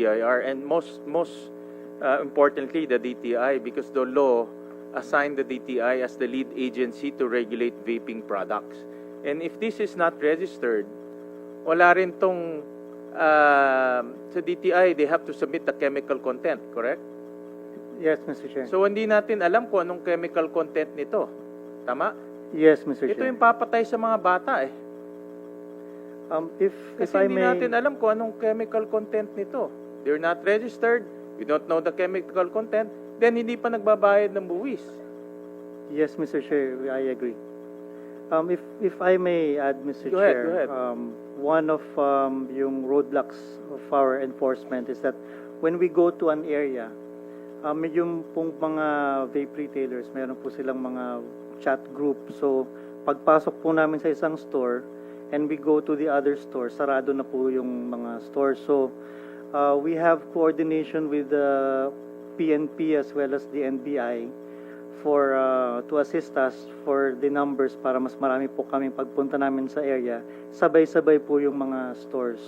DIR and most most uh, importantly the DTI because the law assigned the DTI as the lead agency to regulate vaping products. And if this is not registered, wala rin tong uh, sa DTI they have to submit the chemical content, correct? Yes, Mr. Chair. So hindi natin alam kung anong chemical content nito. Tama? yes, Mr. Ito Chair. yung papatay sa mga bata eh. Um, if, if Kasi I hindi may... natin alam kung anong chemical content nito. They're not registered, we don't know the chemical content, then hindi pa nagbabayad ng buwis. Yes, Mr. Chair, I agree. Um, if, if I may add, Mr. Go ahead, Chair, go ahead. Um, one of um, yung roadblocks of our enforcement is that when we go to an area, um, yung pong mga vape retailers, meron po silang mga chat group. So, pagpasok po namin sa isang store, and we go to the other store, sarado na po yung mga stores. So, uh, we have coordination with the PNP as well as the NBI for uh, to assist us for the numbers para mas marami po kami pagpunta namin sa area. Sabay-sabay po yung mga stores.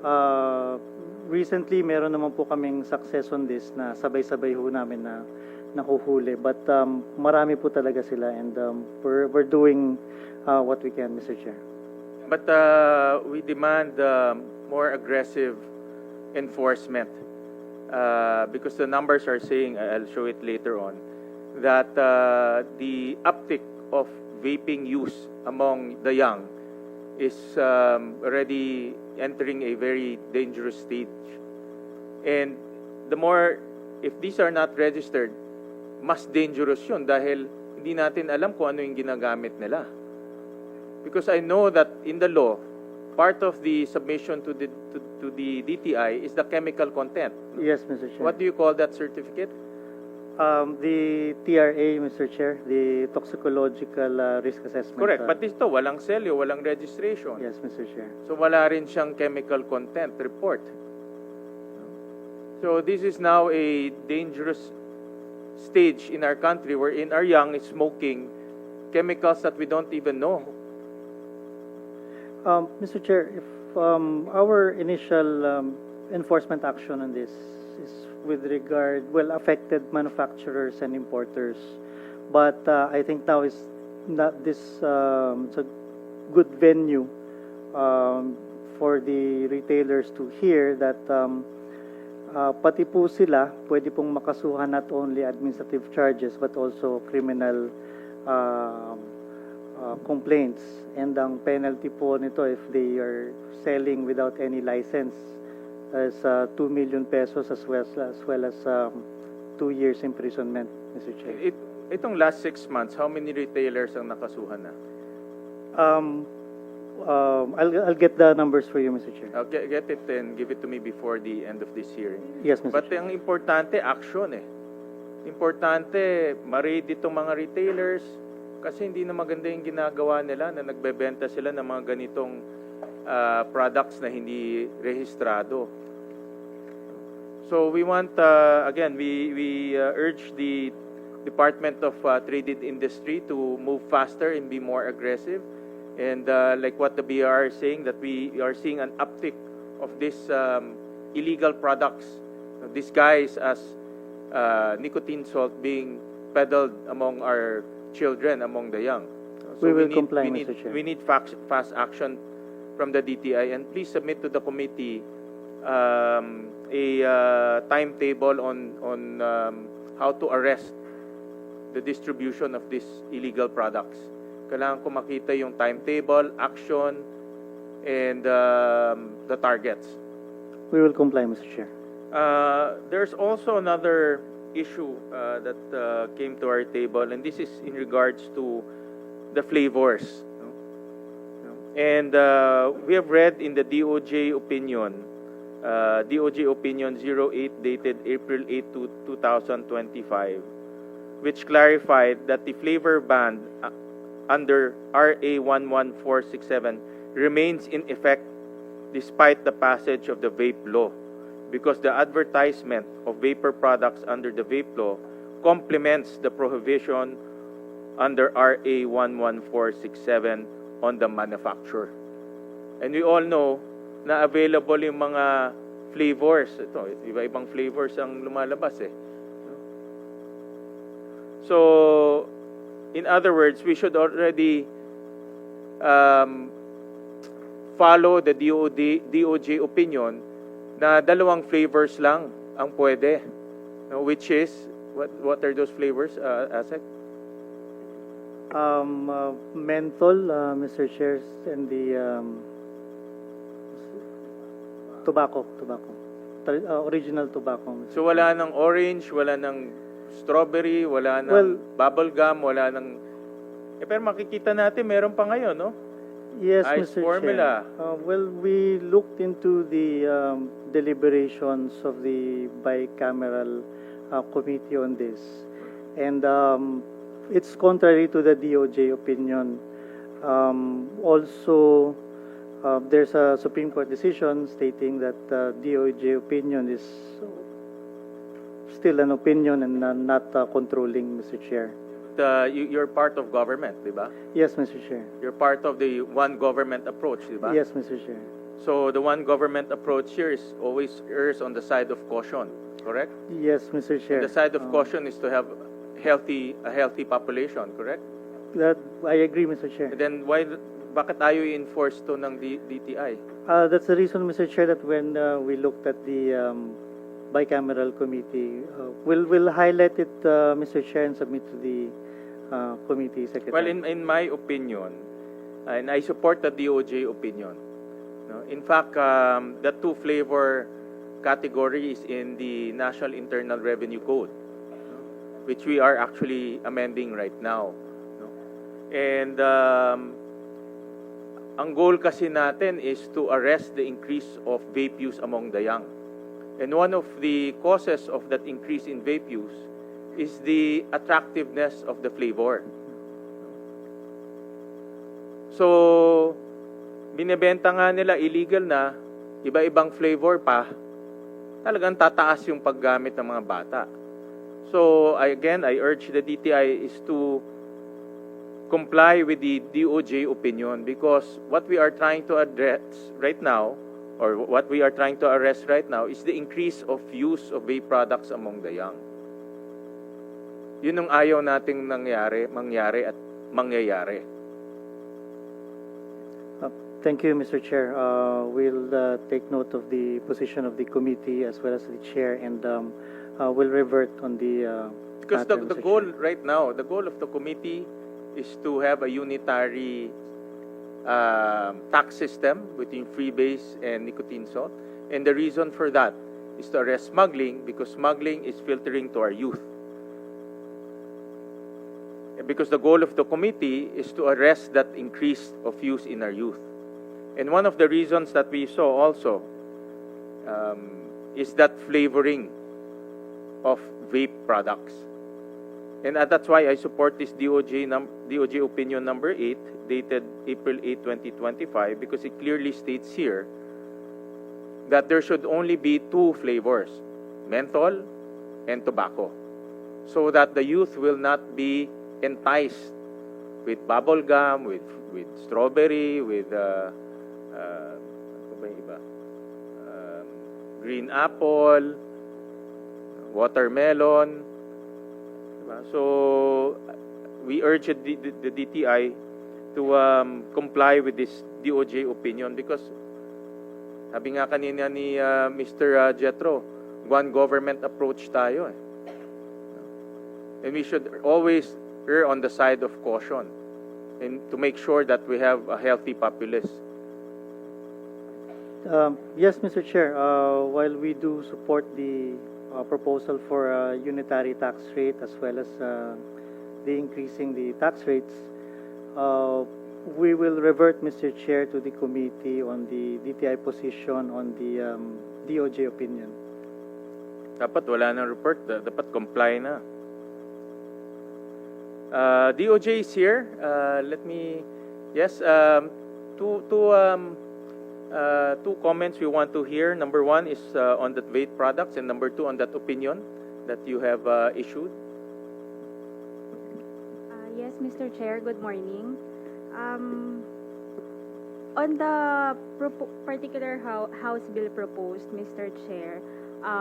Uh, recently, meron naman po kaming success on this na sabay-sabay ho namin na nahuhuli. But um, marami po talaga sila and um, we're, we're doing uh, what we can, Mr. Chair. But uh, we demand uh, more aggressive enforcement uh, because the numbers are saying, I'll show it later on, that uh, the uptick of vaping use among the young is um, already entering a very dangerous stage. And the more, if these are not registered, mas dangerous yun dahil hindi natin alam kung ano yung ginagamit nila. Because I know that in the law, part of the submission to the to, to the DTI is the chemical content. Yes, Mr. Chair. What do you call that certificate? Um, the TRA, Mr. Chair, the toxicological uh, risk assessment. Correct. uh, But ito, walang selyo, walang registration. Yes, Mr. Chair. So wala rin siyang chemical content report. So this is now a dangerous stage in our country wherein our young is smoking chemicals that we don't even know. Um, Mr. Chair, if um, our initial um, enforcement action on this is with regard, well, affected manufacturers and importers, but uh, I think now is not this um, it's a good venue um, for the retailers to hear that um, uh, pati po sila pwede pong makasuhan not only administrative charges but also criminal um, uh, complaints and ang penalty po nito if they are selling without any license is uh, 2 million pesos as well as, well as um, 2 years imprisonment, Mr. Chair. It, itong last six months, how many retailers ang nakasuhan na? Um, um, I'll, I'll get the numbers for you, Mr. Chair. Uh, get, get it and give it to me before the end of this hearing. Yes, Mr. But Chair. ang importante, action eh. Importante, ma-read itong mga retailers kasi hindi na maganda yung ginagawa nila na nagbebenta sila ng mga ganitong ah, products na hindi rehistrado. So we want, uh, again, we, we uh, urge the Department of uh, Trade and Industry to move faster and be more aggressive. And uh, like what the BR is saying, that we are seeing an uptick of these um, illegal products disguised as uh, nicotine salt being peddled among our children, among the young. We will need, comply, we need, Mr. Chair. We need fast, fast action from the DTI and please submit to the committee um, a uh, timetable on on um, how to arrest the distribution of these illegal products. Kailangan ko makita yung timetable, action, and um, the targets. We will comply, Mr. Chair. Uh, there's also another issue uh, that uh, came to our table, and this is in regards to the flavors. And uh, we have read in the DOJ opinion, uh, DOJ opinion 08 dated April 8 to 2025, which clarified that the flavor ban uh, under RA 11467 remains in effect despite the passage of the vape law because the advertisement of vapor products under the vape law complements the prohibition under RA 11467 on the manufacturer. And we all know na available yung mga flavors. Ito, iba-ibang flavors ang lumalabas eh. So, in other words, we should already um, follow the DOD, DOJ opinion na dalawang flavors lang ang pwede. No, which is, what, what are those flavors, uh, Asek? Um, uh, menthol, uh, Mr. Chair, and the um, tobacco, tobacco, uh, original tobacco. Mr. So wala ng orange, wala ng strawberry, wala ng Well- bubble gum, wala ng... Eh, pero makikita natin, meron pa ngayon, no? Yes, Ice Mr. formula. Chair. Uh, well, we looked into the um, deliberations of the bicameral uh, committee on this, and um, it's contrary to the DOJ opinion. Um, also, uh, there's a Supreme Court decision stating that uh, DOJ opinion is still an opinion and uh, not uh, controlling, Mr. Chair. Uh, you, you're part of government, di ba? Yes, Mr. Chair. You're part of the one government approach, di ba? Yes, Mr. Chair. So the one government approach here is always errs on the side of caution, correct? Yes, Mr. Chair. The side of Um, caution is to have healthy a healthy population, correct? That I agree, Mr. Chair. And then why bakit ayaw i-enforce to ng D- DTI? Uh, that's the reason, Mr. Chair, that when uh, we looked at the um, bicameral committee, uh, we'll we'll highlight it, uh, Mr. Chair, and submit to the uh, committee secretary. Well, in in my opinion, and I support the DOJ opinion. No? In fact, um, the two flavor category is in the National Internal Revenue Code, which we are actually amending right now. No? And um, ang goal kasi natin is to arrest the increase of vape use among the young. And one of the causes of that increase in vape use is the attractiveness of the flavor. So, binebenta nga nila illegal na, iba-ibang flavor pa, talagang tataas yung paggamit ng mga bata. So, I, again, I urge the DTI is to comply with the DOJ opinion because what we are trying to address right now, or what we are trying to arrest right now, is the increase of use of vape products among the young. Yun ang ayaw nating nangyari, mangyari at mangyayari. Uh, Thank you, Mr. Chair. Uh, We'll uh, take note of the position of the committee as well as the chair, and um, uh, we'll revert on the uh, Because the, matter, the Mr. goal Chair. right now, the goal of the committee is to have a unitary um, tax system between freebase and nicotine salt. And the reason for that is to arrest smuggling because smuggling is filtering to our youth. Because the goal of the committee is to arrest that increase of use in our youth. And one of the reasons that we saw also um, is that flavoring of vape products. And uh, that's why I support this DOJ, num- DOJ opinion number 8, dated April 8, 2025, because it clearly states here that there should only be two flavors, menthol and tobacco, so that the youth will not be enticed with bubble gum, with, with strawberry, with uh, uh, ano iba? Um, green apple, watermelon. Diba? So, we urge the, the, the DTI to um, comply with this DOJ opinion because sabi nga kanina ni uh, Mr. uh, Jetro, one government approach tayo eh. And we should always err on the side of caution and to make sure that we have a healthy populace. Um, Yes, Mr. Chair, uh, while we do support the uh, proposal for a unitary tax rate as well as uh, the increasing the tax rates, uh, we will revert, Mr. Chair, to the committee on the DTI position on the um, DOJ opinion. Dapat wala nang report, da- dapat comply na. Uh, DOJ is here. Uh, let me, yes, um, two, two, um, uh, two comments we want to hear. Number one is uh, on that vape products, and number two on that opinion that you have uh, issued. Uh, Yes, Mr. Chair, good morning. Um, on the particular hou- House bill proposed, Mr. Chair, um,